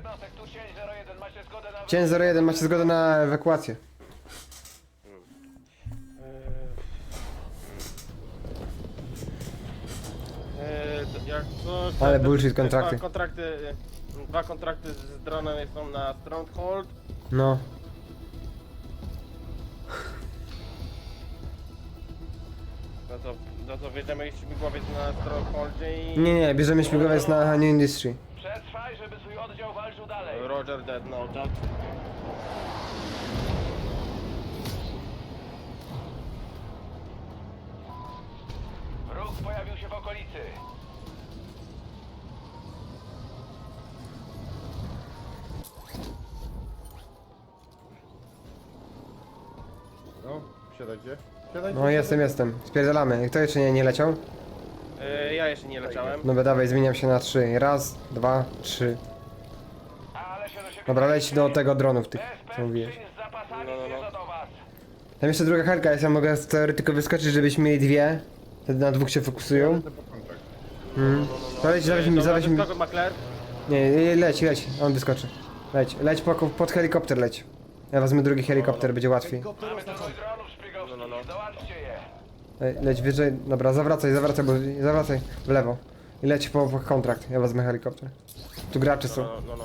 jednostek, tu cień 01, macie zgodę na... Cień 01, macie zgodę na ewakuację. Eee, to jak coś, Ale te- bullshit te kontrakty. Dwa kontrakty, e, dwa kontrakty z dronem są na Stronghold. No. No to, no to wiedziemy śmigłowiec na Strongholdzie i... Nie, nie, bierzemy śmigłowiec na New Industry. Oddział walczył dalej. Roger Dead, no tak. Wróg pojawił się w okolicy. No, siadajcie. Siadajcie. No jestem, jestem. Spierdalamy. Kto jeszcze nie, nie leciał? E, ja jeszcze nie leciałem. Dobra, dawaj, zmieniam się na trzy. Raz, dwa, trzy. Dobra, leć do tego dronów tych, co mówiłeś. skrzyń z zapasami No, no, no. zmierza do was. Tam jeszcze druga helka jest, ja mogę z teoretyko wyskoczyć, żebyśmy mieli dwie. Wtedy na dwóch się fokusują. Po kontrakt. Mhm. Zaweź, mi, zaweź mi. Nie, nie, leć, leć, on wyskoczy. Leć, leć po, pod helikopter leć. Ja wezmę drugi helikopter, będzie łatwiej. Mamy dwóch dronów szpiegowskich, No, no, no. załatwcie je. Le, leć wyżej, dobra, zawracaj, zawracaj, bo zawracaj w lewo. I leć po, po kontrakt, ja wezmę helikopter. Tu gracze są. No, no, no.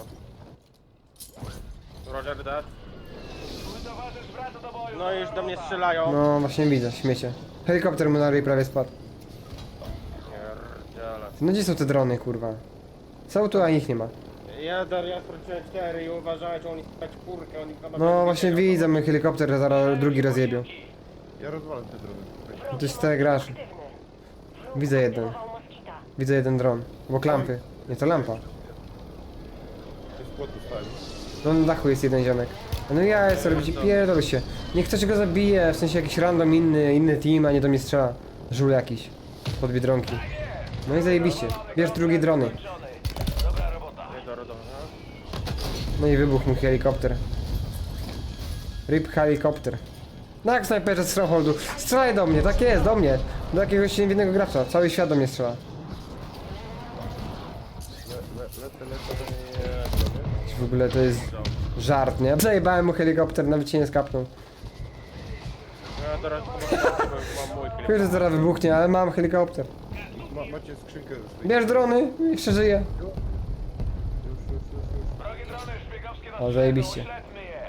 Roger Dead. Twój towarzysz wraca do boju. No i już do mnie strzelają. No właśnie widzę, śmiecie. Helikopter mu na ryj prawie spadł. Pierdziele. No gdzie są te drony, kurwa? Są tu, a ich nie ma. Ja, dar- ja straciłem cztery i uważałem, że oni stać kurkę, oni chyba... No właśnie widzę, mój helikopter zaraz drugi rozjebią. Ja rozwalam te drony. To jest czterech graczy. Widzę jeden. Widzę jeden dron. Obok lampy. Nie, to lampa. Płotu. No na dachu jest jeden ziomek. No ja jest robicie, pierdol się. Niech ktoś go zabije, w sensie jakiś random inny, inny team, a nie do mnie strzela. Żul jakiś. Pod biedronki. No i zajebiście. Bierz drugie drony. No i wybuchł mój helikopter. Rip helikopter. No jak snajperze z Strongholdu. Strzelaj do mnie, tak jest, do mnie. Do jakiegoś niewinnego gracza. Cały świat do mnie strzela. Le, le, lecę, lecę. Nie, W ogóle to jest żart, nie? Zajebałem mu helikopter, nawet się nie skapnął. Ja teraz mam mój zaraz wybuchnie, ale mam helikopter. Ma, macie skrzynkę ze. Bierz drony, jeszcze żyję. Już, już, już, już. Wrogie drony szpiegowskie nas O, zajebiście. Śledźmy je.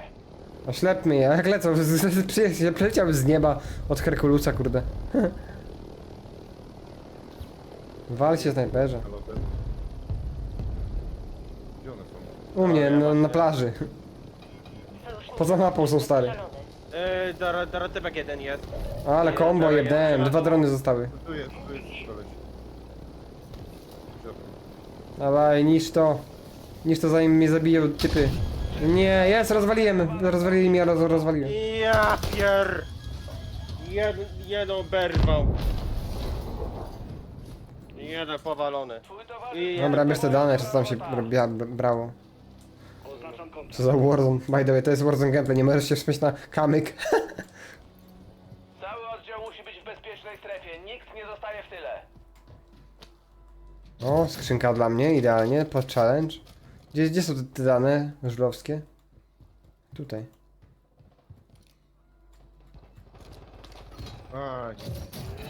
Oślepmy je, jak lecą, z- z- przyleciał z nieba od Herkulusa, kurde. Wal się snajperze. Są? U mnie, na, na plaży. Poza mapą są stary. Yy, Dora, Dora typek jeden jest. Ale combo jebnąłem, dwa drony zostały. Tu jest, tu jest koleś. Dawaj, niż to. Niż to zanim mnie zabiją typy. Nie, jest, rozwaliłem. Rozwalili mnie, roz, rozwaliłem. Ja pier... Jed, jedną berwał. Jeden powalony. I Dobra, bierz te dane, czy co tam się bra brało. Co za Warzone, by the way, to jest Warzone gameplay, nie możesz się śmieć na kamyk. Cały oddział musi być w bezpiecznej strefie. Nikt nie zostaje w tyle. O, skrzynka dla mnie, idealnie, pod challenge. Gdzie, gdzie są te, te dane żulowskie? Tutaj. A,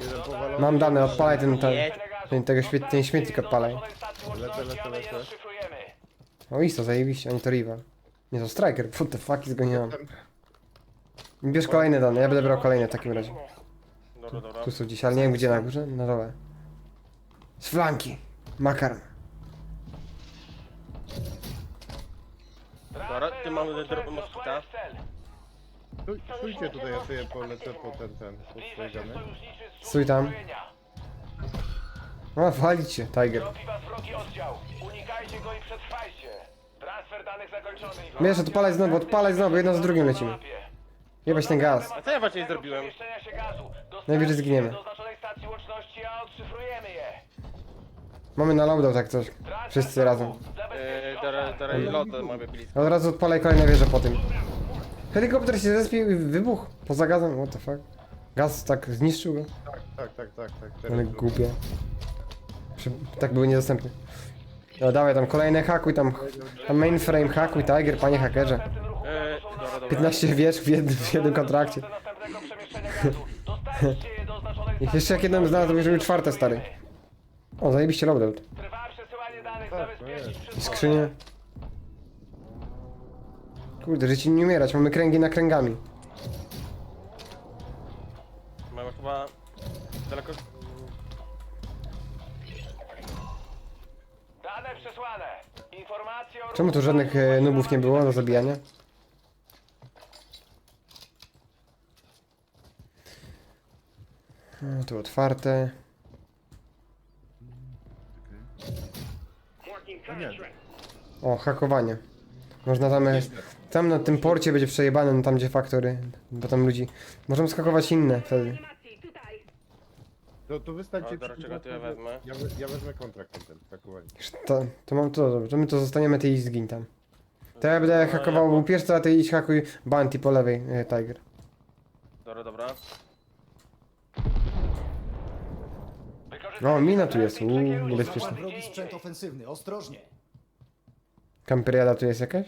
jeden powalony. Mam dane, odpalaj ten, ten, ten, tego śmiet, ten śmietnik odpalaj. Lecę, lecę, lecę. O isto, zajebiście, ani to rival. Nie, to striker, what the fuck, mam. Bierz kolejne dane, ja będę brał kolejne w takim razie. Dobra, dobra. Tu są gdzieś, ale nie wiem gdzie, na górze? Na dole. Z flanki. Makaron. Dobra, ty mamy drobną moskita. Stójcie tutaj, ja sobie polecę po ten, ten, po Zbliża swoje się dane. sojuszniczy z Stój tam. uzbrojenia. O, walić się, Tiger. Tropi was wrogi oddział. Unikajcie go i przetrwajcie. Transfer danych zakończony. Bierz, odpalaj znowu, odpalaj znowu, jedno za drugim lecimy. Jebać ten gaz. A co ja właśnie zrobiłem? Przemieszczenia się gazu. Dostarczcie Najwyżej zginiemy. Do oznaczonej stacji łączności, a odszyfrujemy je. Mamy na loadout tak coś. Wszyscy razem. Yy, Dora i Loto mamy blisko. Od razu odpalaj kolejne wieże po tym. Helikopter się zespił i wybuchł. Poza gazem, what the fuck. Gaz tak zniszczył go. Tak, tak, tak, tak, tak. Ale głupie. Tak były niedostępne. No dawaj tam kolejne hakuj tam, tam mainframe hakuj, Tiger, panie hakerze. Następnym ruchu Eee, są dobra, dobra. 15 wież w jednym, w jednym kontrakcie. Niech jeszcze jak jedną znalazł, to będziemy czwarte, stary. O, zajebiście loadout. I skrzynie. Kurde, życie nie umierać, mamy kręgi na kręgami. Mamy chyba daleko... Czemu tu żadnych e, nubów nie było do zabijania? No, tu otwarte. Nie, O, hakowanie. Można tam... e, Tam na tym porcie będzie przejebane, no tam gdzie faktory. Bo tam ludzi... Możemy skakować inne wtedy. To, to wystańcie O, dobra, czego to ja wezmę? Ja, we- ja wezmę kontrakt ten, takowanie. To, to mam to, dobrze, to my to zostaniemy, ty i zgin tam. To ja będę hakował był pierwszy, a ty idź hakuj Bounty po lewej, e, Tiger. Dobra, dobra. O, mina tu jest, uuu, niebezpieczne. Wrogi sprzęt ofensywny, ostrożnie. Kamperiada tu jest jakaś?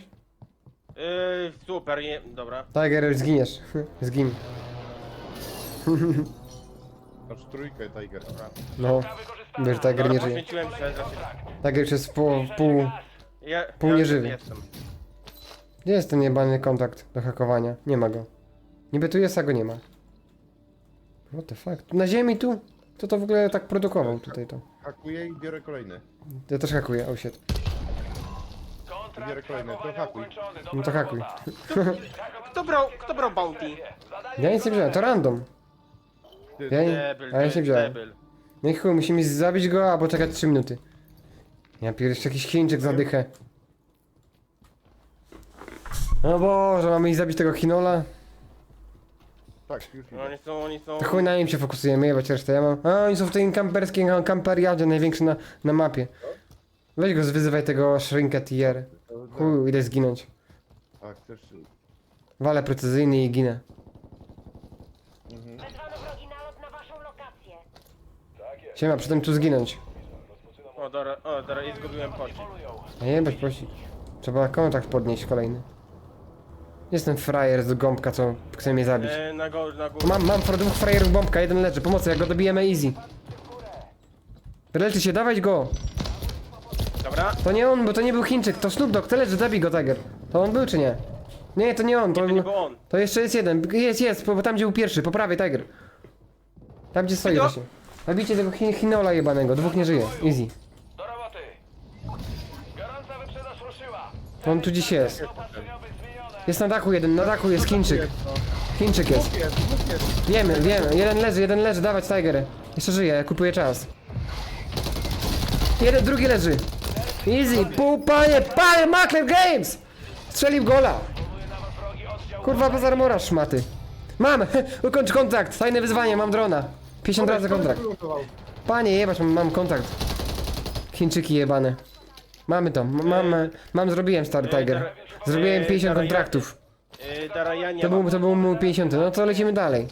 Eee, super, nie... Dobra. Tiger, zginiesz. Zgin. Aż trójkę Tiger. No, wiesz, Tiger nie żyje. poświęciłem się, znaczy... Tiger już jest po, pół... Ja, Pół ja nieżywy. Jestem. Gdzie jest ten jebany kontakt do hakowania? Nie ma go. Niby tu jest, a go nie ma. What the fuck? Na ziemi tu? Kto to w ogóle tak produkował tutaj to? Hakuję i biorę kolejny. Ja też hakuję, oh shit. Biorę kolejne, to hakuj. No to hakuj. Kto brał, kto brał bounty? Ja nic nie wziąłem, to random. Ty, Ja, nie, Debil, a ja nie wziąłem. debil. No i chuj, musimy zabić go albo czekać 3 minuty. Ja jeszcze jakiś Chińczyk zadychę. O Boże, mamy iść zabić tego Hinola? Tak, już No, idę. oni są, oni są... To chuj na nim się fokusujemy, jebać resztę. Ja mam... A, oni są w tej kamperskiej kamperiadzie, największy na, na mapie. Weź go, wyzywaj tego Shrinketier. Chuj, idę zginąć. A, chcesz... Walę precyzyjny i ginę. Siema, przy tym tu zginąć. O, dobra, o, dobra, i zgubiłem pościg. A jebać pościg. Trzeba kontakt podnieść kolejny. Jestem frajer z gąbka, co chce mnie zabić. Eee, na na górę. Mam, mam dwóch frajerów bombka, jeden leży, pomocy, jak go dobijemy easy. Leczy się, dawać go! Dobra. To nie on, bo to nie był Chińczyk, to Snoop Dogg, to leży, zabij go, Tiger. To on był czy nie? Nie, to nie on, to, To nie był on. to jeszcze jest jeden, jest, jest, bo tam gdzie był pierwszy, po prawej, Tiger. Tam gdzie stoi właśnie. Zabijcie tego Chin Chinola jebanego, dwóch nie żyje, easy. Do roboty. Gorąca wyprzedaż ruszyła. On tu dziś jest. Jest na dachu jeden, na dachu jest Chińczyk. Chińczyk jest. Wiemy, wiemy, jeden leży, jeden leży, dawać Tiger. Jeszcze żyje, kupuję czas. Jeden, drugi leży. Easy, pół panie, panie, Makler Games! Strzelił gola. Kurwa, bez armora, szmaty. Mam, ukończ kontrakt, tajne wyzwanie, mam drona. 50 razy kontrakt. Panie, jebać, mam, kontrakt. Chińczyki jebane. Mamy to, m- mam, mam, zrobiłem stary Tiger. Zrobiłem 50 kontraktów. Nie To mam. był, to był mój 50, no to lecimy dalej.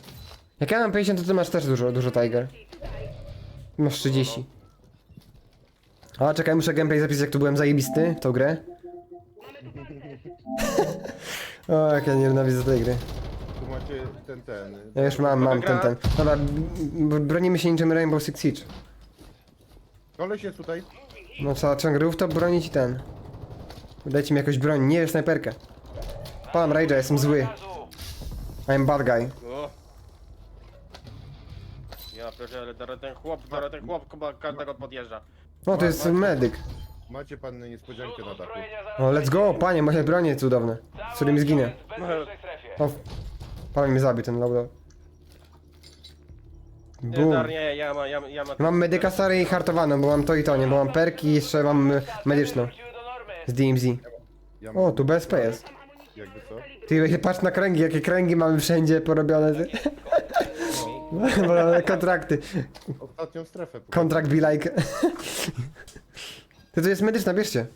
Jak ja mam 50, to ty masz też dużo, dużo Tiger. Masz 30. A czekaj, muszę gameplay zapisać, jak tu byłem zajebisty w tą grę. o, jak ja nienawidzę tej gry. Macie ten, ten... Ja już mam, mam ten, ten. Dobra, b- bronimy się niczym Rainbow Six Siege. Koleś jest tutaj. No trzeba ciągle rooftop bronić i ten. Dajcie mi jakąś broń, nie snajperkę. Palam Rage'a, jestem zły. I'm bad guy. O. Ja pierdzielę, dobra, ten chłop, dobra, ten chłop chyba każdego podjeżdża. O, to jest medyk. Macie pan niespodziankę na dachu. Zaraz O, let's go, panie, moje bronie cudowne. Z którymi zginę. w bezpiecznej strefie. O, pan mnie zabił ten loadout. Nie, Boom. dar, nie, ja mam, ja, ja mam... Mam medyka stary i hartowaną, bo mam to i to, nie? Bo mam perki i jeszcze mam y, medyczną. Z DMZ. Ja mam, O, tu BSP jest. Jakby co? Ty patrz na kręgi, jakie kręgi mamy wszędzie porobione. Ty. Bo kontrakty. Ostatnią strefę. Kontrakt be like. Ty to jest medyczna, bierzcie.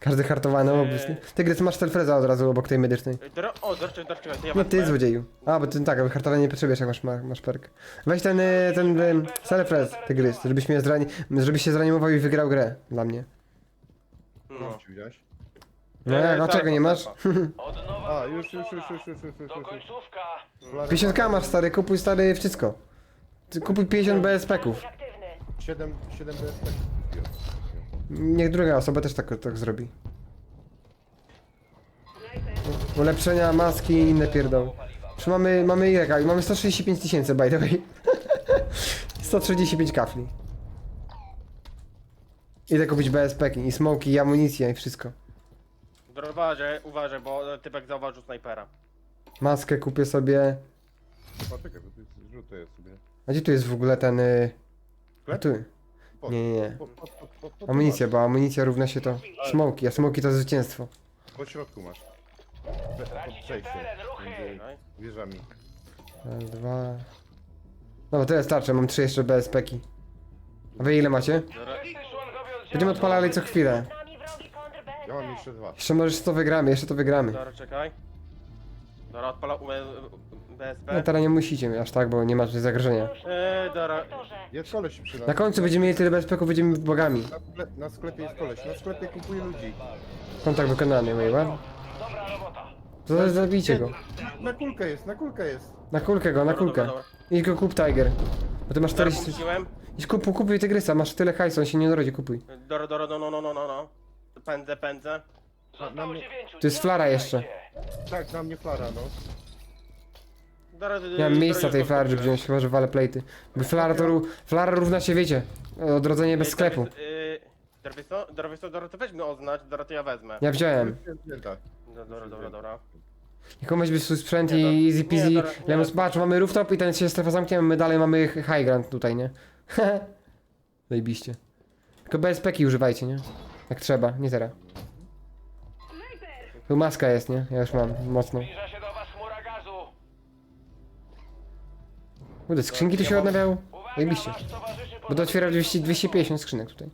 Każdy hartowany obecnie. Ty Grys, masz telfreza od razu obok tej medycznej. Eee, Dobra, o, darczy, darczy, ja Nie, wezmę. ty złodzieju. A, bo ty tak, ale hartowania nie potrzebujesz, jak masz, ma- masz perk. Weź ten, y, ten, ten selfrez, ty Grys, żebyś mnie zrani żebyś się zranimował i wygrał grę dla mnie. No. Ci wziąć? No jak, a zaraz, czego nie masz? zaraz. Od nowa A, już, już, już, już, już, już, już, To już. końcówka. 50k masz stary, kupuj stary wszystko. Ty Kupuj 50 BSP-ków. Aktywny. 7, 7 BSP. Niech druga osoba też tak, tak zrobi. Ulepszenia, maski i inne pierdoły. Już mamy, mamy ile kafli? Mamy 135 tysięcy by the way. 135 kafli. Idę kupić BSP i smoki, i amunicję i wszystko. Uważaj, uważaj, bo typek zauważył snajpera. Maskę kupię sobie. Poczekaj, bo to jest sobie. A gdzie tu jest w ogóle ten... Y... A tu. Nie, nie, nie. Amunicja, bo amunicja równa się to smoki, a smoki to zwycięstwo. Po środku masz. Pod przejściem. teren, ruchy. Między wieżami. Raz, dwa... No bo tyle starczy, mam trzy jeszcze BSP-ki. A wy ile macie? Będziemy odpalali co chwilę. Ja mam jeszcze dwa. Jeszcze może to wygramy, jeszcze to wygramy. Dobra, czekaj. Dobra, odpala UM BSP. No teraz nie musicie aż tak, bo nie ma tutaj zagrożenia. Eee, dobra. Jest koleś. Na końcu będziemy mieli tyle BSP-ków, będziemy bogami. Na, na sklepie jest koleś. Na sklepie kupuje ludzi. Kontakt wykonany, Waywan. Dobra robota. To zabijcie go. Na kulkę jest, na kulkę jest. Na kulkę go, na Dobra, kulkę. dobra, Idź go kup Tiger. Bo ty masz Dobra, 40... puściłem. Idź kup, kupuj tygrysa, masz tyle hajsu, on się nie narodzi, kupuj. Dobra, dobra, no, no, no, no, no, no. Pędzę, pędzę. Zostało mnie- dziewięciu. Tu jest flara jeszcze. Tak, na mnie flara, no. Dobra, Nie mam miejsca tej flary, żeby wziąć, chyba że wale plejty. Bo flara to... ró- Flara równa się, wiecie, odrodzenie bez sklepu. Dobra, wiesz co, dobra, wiesz co, dobra, to weź mi oznacz, dobra, to ja wezmę. Ja wziąłem. Wzięta. No, Dobra, dobra, dobra. Komuś by swój sprzęt Nie, i easy nie, peasy. dobra, nie. Lemus, patrz, mamy rooftop i ten się strefa zamknie, a my dalej mamy high ground tutaj, nie? Zajebiście. Tylko BSP-ki używajcie, nie? Jak trzeba, nie teraz. Tu maska jest, nie? Ja już mam, mocno. Zbliża się do was chmura gazu. Kurde, skrzynki tu się odnawiały? Zajebiście. wasz towarzyszy Będę otwierał 200, 250 skrzynek tutaj.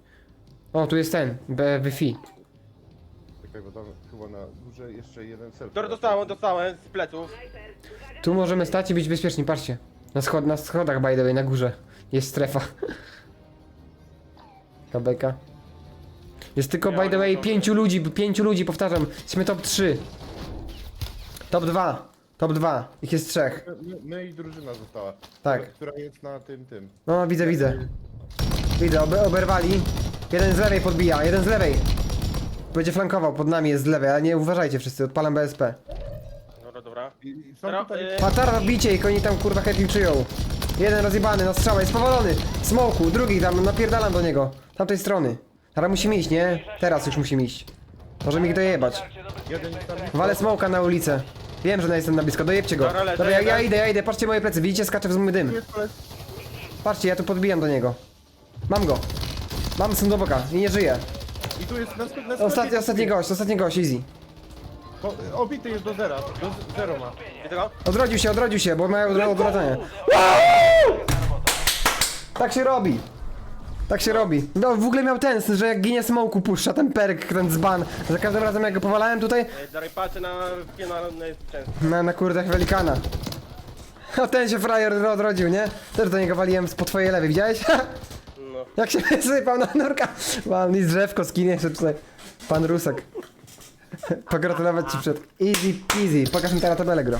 O, tu jest ten, B, Wi-Fi. Czekaj, bo tam chyba na górze jeszcze jeden self. Dobra, dostałem, dostałem z pleców. Tu możemy stać i być bezpieczni, patrzcie. Na, schod na schodach, by the way, na górze. Jest strefa. Kabeka. Jest tylko, by the way, pięciu ludzi, pięciu ludzi, powtarzam. Jesteśmy top 3. Top 2. Top 2. Ich jest trzech. My, my i drużyna została. Tak. Która, jest na tym, tym. No, widzę, widzę. Widzę, obe oberwali. Jeden z lewej podbija, jeden z lewej. Będzie flankował, pod nami jest z lewej, ale nie uważajcie wszyscy, odpalam BSP. Dobra, dobra. I, i są tutaj... y, Patara, bicie ich, oni tam kurwa heading czują. Jeden rozjebany na strzała, jest powalony. Smoku, drugi tam, napierdalam do niego. Tamtej strony. Teraz musimy iść, nie? Teraz już musimy iść. Możemy ich dojebać. Jeden tam... Walę smoka na ulicę. Wiem, że jestem na blisko, dojebcie go. Dobra, lecę, Dobra, ja, ja idę, ja idę, patrzcie moje plecy, widzicie, skaczę w zły dym. Patrzcie, ja tu podbijam do niego. Mam go. Mam syn do boka i nie żyje. I tu jest na, sklepie- na sklepie. Ostatni, ostatni gość, ostatni gość, easy. O, obity jest do zera. Do zero ma. Widzę? Odrodził się, odrodził się, bo mają odro- odradzanie. Tak się robi. Tak się robi. No w ogóle miał ten, że jak ginie smoku puszcza ten perk, ten dzban. Za każdym razem jak go powalałem tutaj, Ej, Dalej patrzę na często. na, na kurdach welikana. A ten się frajer odrodził, nie? Też do niego waliłem po twojej lewej, widziałeś? No. jak się wysypał na nurka. Mam nic drzewko skinie jeszcze tutaj. Pan Rusek. Pogratulować ci przed. Easy peasy. Pokaż mi teraz tabelę, gro.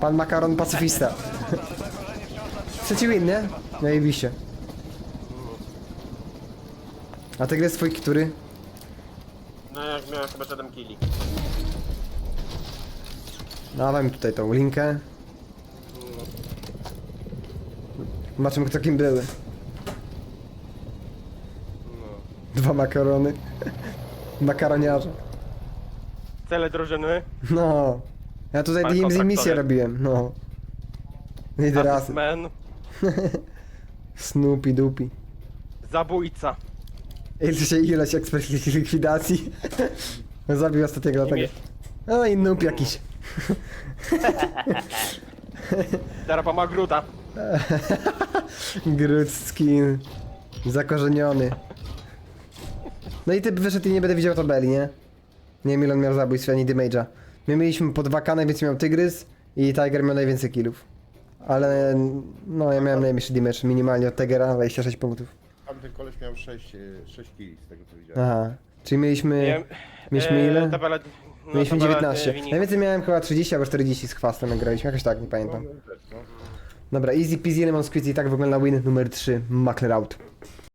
Pan Makaron pacyfista. Trzeci win, nie? Najebiście. A ty jest twój który? No jak miałem chyba 7 killi. Dawaj mi tutaj tą linkę. Zobaczymy kto kim były. Dwa makarony. Makaroniarze. Cele drużyny. No. Ja tutaj Pan DMZ misję kontraktowy. robiłem, no. Liderasy. Man. Snoopy dupi. Zabójca. Się ilość ekspert likwidacji? Zabił ostatniego tego. No i noob jakiś. Teraz ma Gruta. Groot skin. Zakorzeniony. No i typ wyszedł i nie będę widział tabeli, nie? Nie wiem ile on miał zabójstw ani damage'a. My mieliśmy po 2k, najwięcej miał Tygrys i Tiger miał najwięcej killów. Ale no ja miałem najmniejszy damage, minimalnie od Tigera 26 punktów. Tamten koleś miał 6, 6 kili z tego co widziałem. Aha. Czyli mieliśmy... Miałem- Mieliśmy e, ile? Tabela, no, Mieliśmy tabela, 19. e, wyników. Najwięcej miałem chyba 30 albo 40 z chwastem nagraliśmy, jakoś tak, nie pamiętam. No, też, no. Dobra, easy peasy lemon squeezy, tak wygląda win numer 3, Macler out.